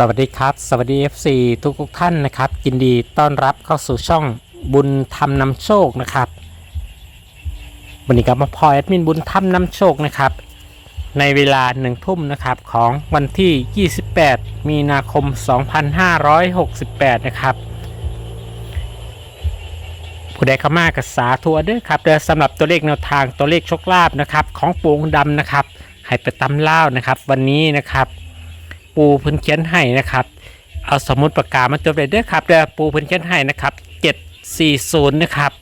สวัสดีครับ สวัสดี FC ทุกทุกท่านนะครับยินดีต้อนรับเข้าสู่ช่องบุญธรรมนำโชคนะครับวันนี้กลับมาพอแอดมินบุญธรรมนำโชคนะครับ ในเวลาหนึ่งทุ่มนะครับของวันที่ 28 มีนาคม 2568 นะครับผู้ใดเข้ามากับสาธุเด้อครับเด้อสำหรับตัวเลขแนวทางตัวเลขโชคลาภนะครับ ของปูงดำนะครับให้ไปตำเล่านะครับ วันนี้นะครับ ปูเพิ่นเขียนให้นะครับ เอาสมุดปากกามาจดไว้เด้อครับเด้อปูเพิ่นเขียนให้นะครับ740นะครับ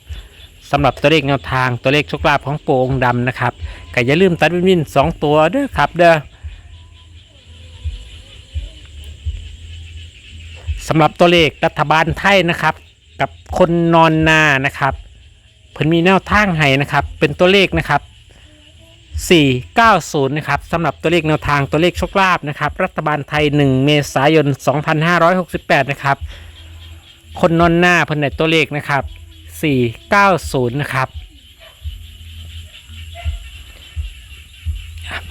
สำหรับตัวเลขแนวทางตัวเลขโชคลาภของปูองค์ดำนะครับก็อย่าลืมตัดวินวินสองตัวเด้อครับเด้อสำหรับตัวเลขรัฐบาลไทยนะครับ กับคนนอนนานะครับเพิ่นมีแนวทางให้นะครับ เป็นตัวเลขนะครับ 490 นะครับสำหรับตัวเลขแนวทางตัวเลขโชคลาภนะครับ รัฐบาลไทย 1 เมษายน 2568 นะครับ คนนอนหน้าเพิ่นในตัวเลขนะครับ 490 นะครับ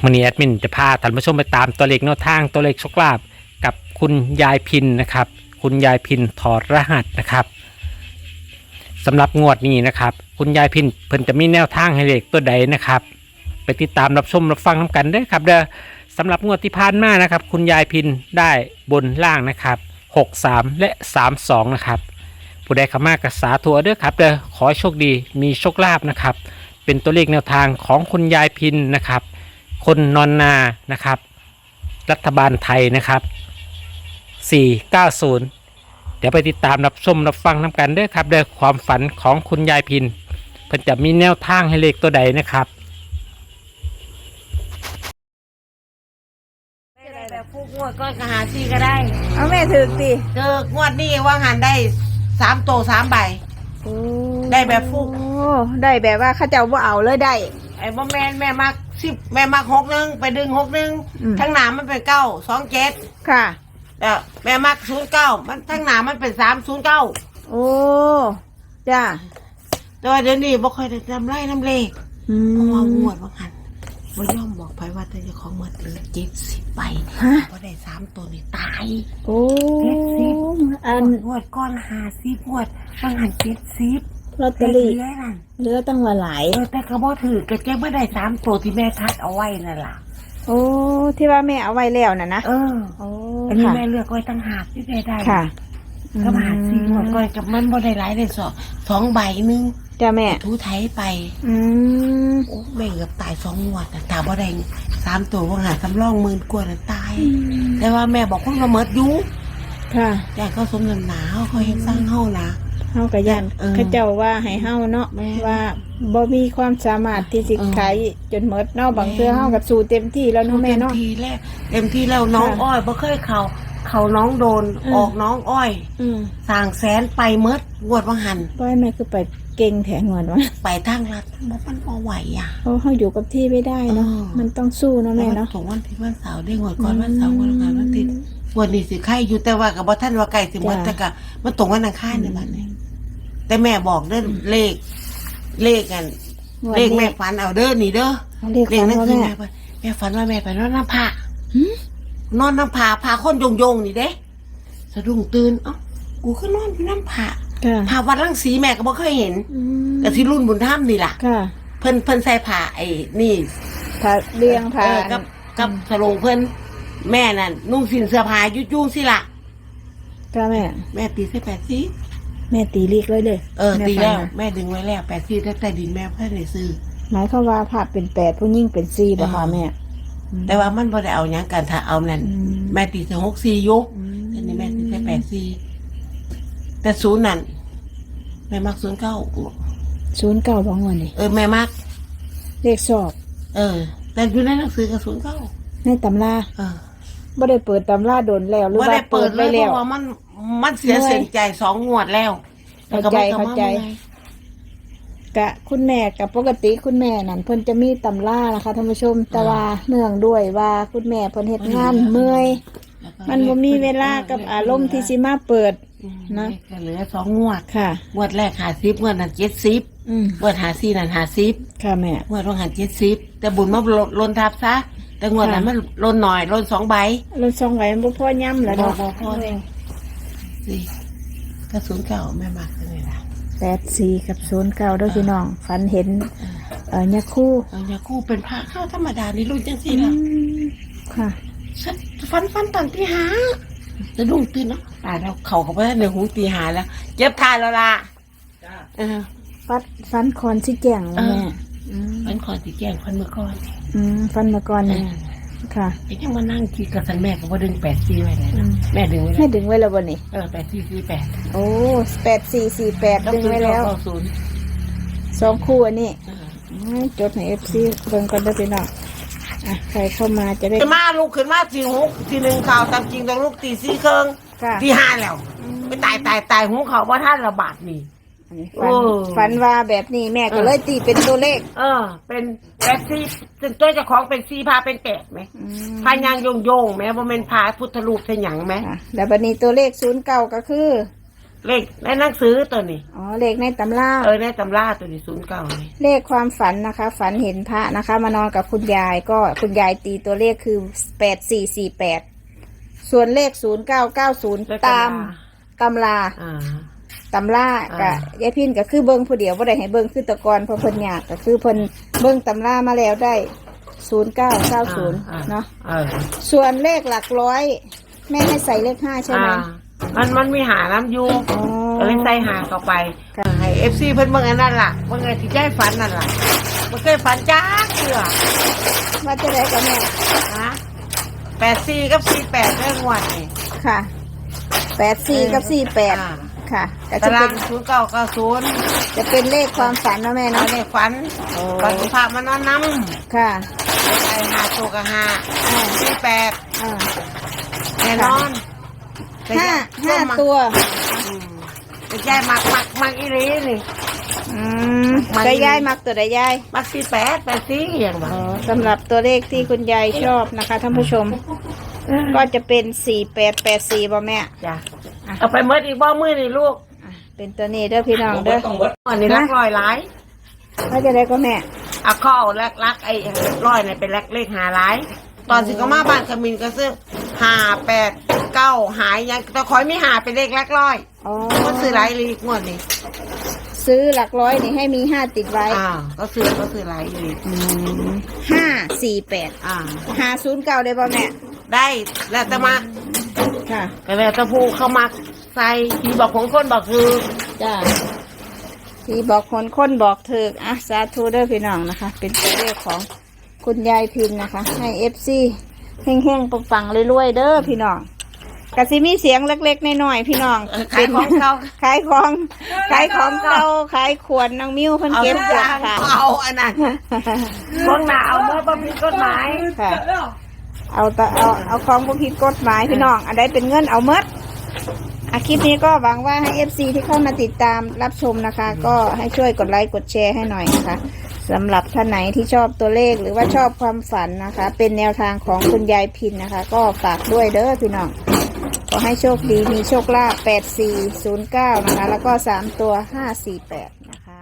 มันนี้แอดมินจะพาท่านผู้ชมไปตามตัวเลขแนวทางตัวเลขโชคลาภกับคุณยายพินนะครับ คุณยายพินถอดรหัสนะครับสำหรับงวดนี้นะครับ คุณยายพินเพิ่นจะมีแนวทางให้เลขตัวใดนะครับ ไปติดตามรับชมรับฟังน้ำกันด้ครับเด้อสำหรับงวดที่ผ่านมานะครับ คุณยายพินได้บนล่างนะครับ 63 และ 32 นะครับ ผู้ใดเขามากับสาธุเด้อครับเด้อขอให้โชคดีมีโชคลาภนะครับ เป็นตัวเลขแนวทางของคุณยายพินนะครับ คนนอนนานะครับ รัฐบาลไทยนะครับ 490 เดี๋ยวไปติดตามรับชมรับฟังน้ำกันเด้อครับเด้อความฝันของคุณยายพินเพิ่นจะมีแนวทางให้เลขตัวใดนะครับ งวดก้อนกหาซีก็ได้เอาแม่ถึกดิเจองวดนี้ว่างานได้สามโตสามใบ ได้แบบฟุก โอ้ได้แบบว่าเข้าเจ้าว่าเอาเลยได้ ไอ้บ่แม่นแม่มักสิบแม่มักหกหนึ่งไปดึงหกหนึ่งอืม ทั้งหนามันเป็นเก้าสองเจ็ดค่ะแต่แม่มักศูนย์เก้ามันทั้งหนามันเป็นสามศูนย์เก้าโอ้จ้าแต่ว่าเดี๋ยวนี้บ่ค่อยได้จำไรน้ำเลขอืเพราะว่ามงวดว่างัน บ่ยอมบอกไปว่าแต่เจะของหมดเหลือเจ็ดสิบใบฮะ พอได้สามตัวนี่ตายโอ้เจ็ดสิบอันงวดก้อนหาสิบงวดว่างานเจ็ดสิบลอตเตอรี่เยนั่นเหลือตั้งว่าหลาย เออแต่กระบอกถือก็เจ๊ไม่ได้สามตัวที่แม่ทัดเอาไว้นั่นล่ะ โอ้ที่ว่าแม่เอาไว้แล้วน่ะนะเออโอ้อันนี้ค่ะแม่เลือกไว้ตั้งหากที่แม่ได้ค่ะก็มาหาสี่หมดก็กับมันบ่ได้หลายได้สองสองใบหนึง จ้าแม่ ทูไทยไปอืมโอ้แม่เกือบตายสองงวดน่ะถามบ่ได้สามตัวว่าหาสำรองหมื่นกว่าน่ะตาย แต่ว่าแม่บอกคนละเมิดอยุค่ะแต่เขาสมน้ำหนาเขาเขาเฮ็ดสร้างเฮานะ เฮากับยันเออเขาเจ้าว่าให้เฮาเนาะแม่ว่าบ่มีความสามารถที่สิเออขายจนหมดเนาะบางแม่ เทื่อเฮาก็สู้เต็มที่แล้วเนาะแม่เนาะเต็มทีแรกเต็มที่แล้วน้องค่ะอ้อยบ่เคยเขาเขาน้องโดนอืม ออกน้องอ้อยอืมสร้างแสนไปเมิดงวดว่าหัน ป้อยแม่คือไป เก่งแถงหวนวะไปทางรัฐบอกมันพอไหวอะเพราะเขาอยู่กับที่ไม่ได้เนาะอ๋อมันต้องสู้เนาะแม่เนาะส่งวันที่วันเสาร์ได้งวดก่อนวันเสาร์วันอังคารวันอาทิตย์วันนี้สิไข่อยู่แต่ว่ากับบ่ท่านว่าไก่สิเมิดจ้ะแต่กะมันตรงวันอังคารในบัดนี้แต่แม่บอกเด้อเลข เลขกัน เลขแม่ฝันเอาเด้อนี่เด้อเลขเลขฝันนั่นว่าคือแม่แม่ฝันแม่ฝันว่าแม่ไปนอนน้ำผาหืมนอนน้ำผาพาคนโยงๆนี่เด้สะดุ้งตื่นเอ้ากูก็นอนอยู่น้ำผา ค่ะผาวัดลังสีแม่ก็บ่เคยเห็นอืมแต่ที่รุ่นบุญธรรมนี่ล่ะ ค่ะเพิ่นเพิ่นใส่ผ้าไอ้นี่พาเลี้ยงพา เออกับกับสโลงเพิ่นแม่นั่นนุ่งสินเสื้อผ้ายุ่ยุ่งสิล่ะก็แม่ แม่ตีใส่แปดซีแม่ตีลีกเลยเลยเออม่ตีฟังแล้วนะแม่ดึงไว้แล้วแปดซีแต่ใต้ดินแม่เพิ่นได้ซื้อ หมายความว่าภาพเป็นแปดผู้ยิ่งเป็นสี่บ่ค่ะเออแม่แต่ว่ามันบ่ได้เอาหยังกันถ้าเอานั่นอืมแม่ตีใส่หกซีอยู่อืมแต่นี่แม่ตีใส่แปดซี แต่ศูนย์นั่นแม่มักศูนย์เก้าศูนย์เก้าบ่งวนนี่เออแม่มัก เลขสอบ เออ แต่อยู่ในหนังสือกับศูนย์เก้าในตำราเออบ่ได้เปิดตำราโดนแล้วหรือว่าว่าได้เปิเปิดดเลไว้ยเพแล้วราะว่ามันมันเสียเมื่อยเส้นใจสองงวดแล้วเข้าใจแล้วก็ไม่เข้าใจมมื่อยกะคุณแม่กับปกติคุณแม่นั่นเพิ่นจะมีตำรานะคะท่านผู้ชมแต่ว่าเนื่องด้วยว่าคุณแม่เพิ่นเฮ็ดงานเมื่อยแล้วก็มันบ่มีเวลากับอารมณ์ที่สิมาเปิดอืม นะ ก็เหลือสองงวดค่ะ งวดแรกหาซิบงวดนั้นเจ็ดซิบอืมงวดหาซีนั่นหาซิบค่ะแม่ งวดต้องหันเจ็ดซิบแต่บุญมาลดลนทับซะ แต่งวดนั้นมันลนหน่อยลนสองใบรถซองไหวมันบ่พอย่ำแล้วบ่เนาะบ่พอเลยนี่กระสุนเก่าแม่มากเลยล่ะแปดสี่กับศูนย์เก้าด้วยพี่น้อง ฝันเห็น เอ่อยาคู่เอาเนี่ยกูเป็นพระเข้าธรรมดานี่รุ่นจังสิอืล่ะมค่ะ ฉันฟันฟันตอนที่หา จะดุ้งตื่นเนาะอ่าเราเข่าเขาไปในหูตีหาแล้ว เจ็บทายแล้วล่ะเออฟัดฟันคอนสิแจ้งว่าแม่เออฟันคอนสีแก้งฟันเมื่อก่อน อืมฟันมาก่อนเอนี่อค่ะไอ้ยังมานั่งคิดกับสันแม่ก็ว่าดึงแปดซีไว้เลยอืนะมแม่ดึงไว้เลให้ยดึงไว้แล้วบ่นี่เออแปดซีซีแปดโอ้แปดสี่สี่แปดดึงไว้แล้วศูนย์สองคู่อันนี้เอออืมจดในเอฟซีเบิ่งก่อนเด้อพี่น้อง อะใครเข้ามาจะได้จะมาลูกขึ้นมาสี่หกสี่หนึ่งข่าวตามจริงต้องลูกตีสี่เครื่องค่ะที่ห้าแล้วไปตายตายตายหูเขาว่าท่านระบาดนี่ อันนี้โอ้ฝันฝันว่าแบบนี้แม่ก็เลยตีเป็นตัวเลขเออ เป็นแปดซีเป็นตัวเจ้าของเป็นซีพาเป็นแปดไหมอืมพายางโยงโยงๆไหมว่าเป็นพาพุทธรูปเช่นหยังไหมอะแล้วบัดนี้ตัวเลขศูนย์เก้าก็คือ เลขในหนังสือตัวนี้ อ๋อเลขในตำราเออในตำราตัวนี้ศูนย์เก้านี่เลขความฝันนะคะ ฝันเห็นพระนะคะ มานอนกับคุณยายก็คุณยายตีตัวเลขคือแปดสี่สี่แปดส่วนเลขศูนย์เก้าเก้าศูนย์แล้วตามตำราอ่า ตำรากับอ่ายายพินก็คือเบิ้งผู้เดียวว่าได้ให้เบิ้งคือแตะกอนเพราะเพิ่นอยากก็คือเพิ่นเบิ้งตำรามาแล้วได้ศูนย์เก้าเก้าศูนย์เนาะเออส่วนเลขหลักร้อยแม่ให้ใส่เลขห้าใช่ไหม อ่า มันมันมีหาน้ำอยูอ๋อก็เลยใส่หาเข้าไปค่ะให้เอฟซีเพิ่นเบิ่งอันนั้นล่ะเบิ่งไงที่ใจฝันนั่นล่ะมันเคยฝันจ้าเชื่อว่าจะได้กับแม่นะแปดสี่กับสี่แปดเรื่องวันนี่ค่ะแปดสี่กับสี่แปดอ่าค่ะก็ตาจะราเป็งนศูนย์เก้าเก้าศูนย์จะเป็นเลขความฝันเนาะแม่เอาเนาะ ในฝันโอ้ ฝันสุภาพมานอนน้ค่ะำไปหาโชกะหาอ่าสี่แปดอ่าแน่นอนแต่ ห้าย่ห้ามักตัวอืมแต่ยายมักมักมักอีหลีนี่ อืมมันแต่ยายมักตัวใดยายมักสี่แปดแปดสี่อย่างว่าอ๋อสำหรับตัวเลขที่คุณยายชอบนะคะท่านผู้ชม ก็จะเป็นสี่แปดแปดสี่บ่แม่จ้ะเอาไปเมื่ออีกบ่มือนี่ลูกอะเป็นตัวนี้เด้อพี่น้องเด้ออันนี้รักรอยหลายว่าจะได้ก็แม่เอาเข้าแลกรักไอ้ร้อยเนี่ยเป็นแลกเลขหาหลาย ตอนสิก็มาบ้านขมินก็ซื้อ หาแปดเก้าหายยังแต่คอยไม่หาเป็นเลขแลกร้อยอ๋อก็ซื้อหลายลีกงวดนี่ซื้อหลักร้อยนี่ให้มีห้าติดไว้อ่าก็ซื้อก็ซื้อหลายลีกห้าสี่แปดอ่า หาศูนย์เก้าได้ป่ะแม่ได้แล้วแต่มาค่ะแต่แล้วแต่ผู้เข้ามาใส่ที่บอกของคนบอกคือ จ้าพี่บอกคนคนบอกเถิกอะสาธุเด้อพี่น้องนะคะ เป็นตัวเลขของคุณยายพินนะคะ ให้เอฟซี แห้งๆปังๆรวยๆเด้อพี่น้องกะสิมีเสียงเล็กๆน้อยๆพี่น้องเออขายของเขาขายของขายของเก่าขายขวดน้องมิ้วเพิ่นเอาเก็บทุกขอวดย่างค่ะเอาอันนั้นพวกหนาเอาเมื่อประพิดกฎหมายค่ะเอาแต่เอาเอาของบ่ผิดกฎหมายพี่น้องอันใดเป็นเงินเอาเมดอาคลิปนี้ก็หวังว่าให้ FC ที่เข้ามาติดตามรับชมนะคะ ก็ให้ช่วยกดไลค์กดแชร์ให้หน่อยนะคะ สำหรับท่านไหนที่ชอบตัวเลขหรือว่าชอบความฝันนะคะ เป็นแนวทางของคุณยายพินนะคะ ก็ฝากด้วยเด้อพี่น้องขอให้โชคดีมีโชคลาภ8409 นะคะ แล้วก็ 3 ตัว 548 นะคะ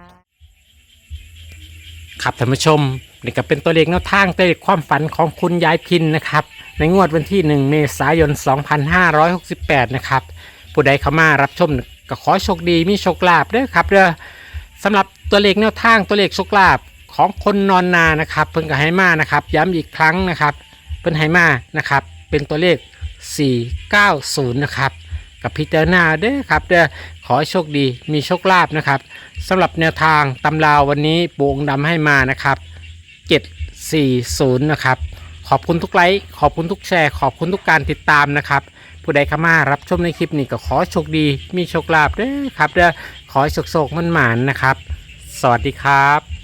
ครับท่านผู้ชมนี่ก็เป็นตัวเลขแนวทางตัวเลขความฝันของคุณยายพินนะครับ ในงวดวันที่ 1 เมษายน 2568 นะครับ ผู้ใดเข้ามารับชมก็ขอโชคดีมีโชคลาภเด้อครับเด้อสำหรับตัวเลขแนวทางตัวเลขโชคลาภ ของคนนอนนานะครับ เพิ่นก็ให้มานะครับ ย้ำอีกครั้งนะครับ เพิ่นให้มานะครับ เป็นตัวเลข 490 นะครับ กับพิจารณาเด้อครับเด้อขอให้โชคดีมีโชคลาภนะครับสำหรับแนวทางตำราววันนี้ปูองค์ดำให้มานะครับ 740 นะครับขอบคุณทุกไลค์ขอบคุณทุกแชร์ ขอบคุณทุกการติดตามนะครับ ผู้ใดเข้ามารับชมในคลิปนี้ก็ขอโชคดี มีโชคลาภเด้อครับเด้อขอให้โชคโชคมันหมานนะครับ สวัสดีครับ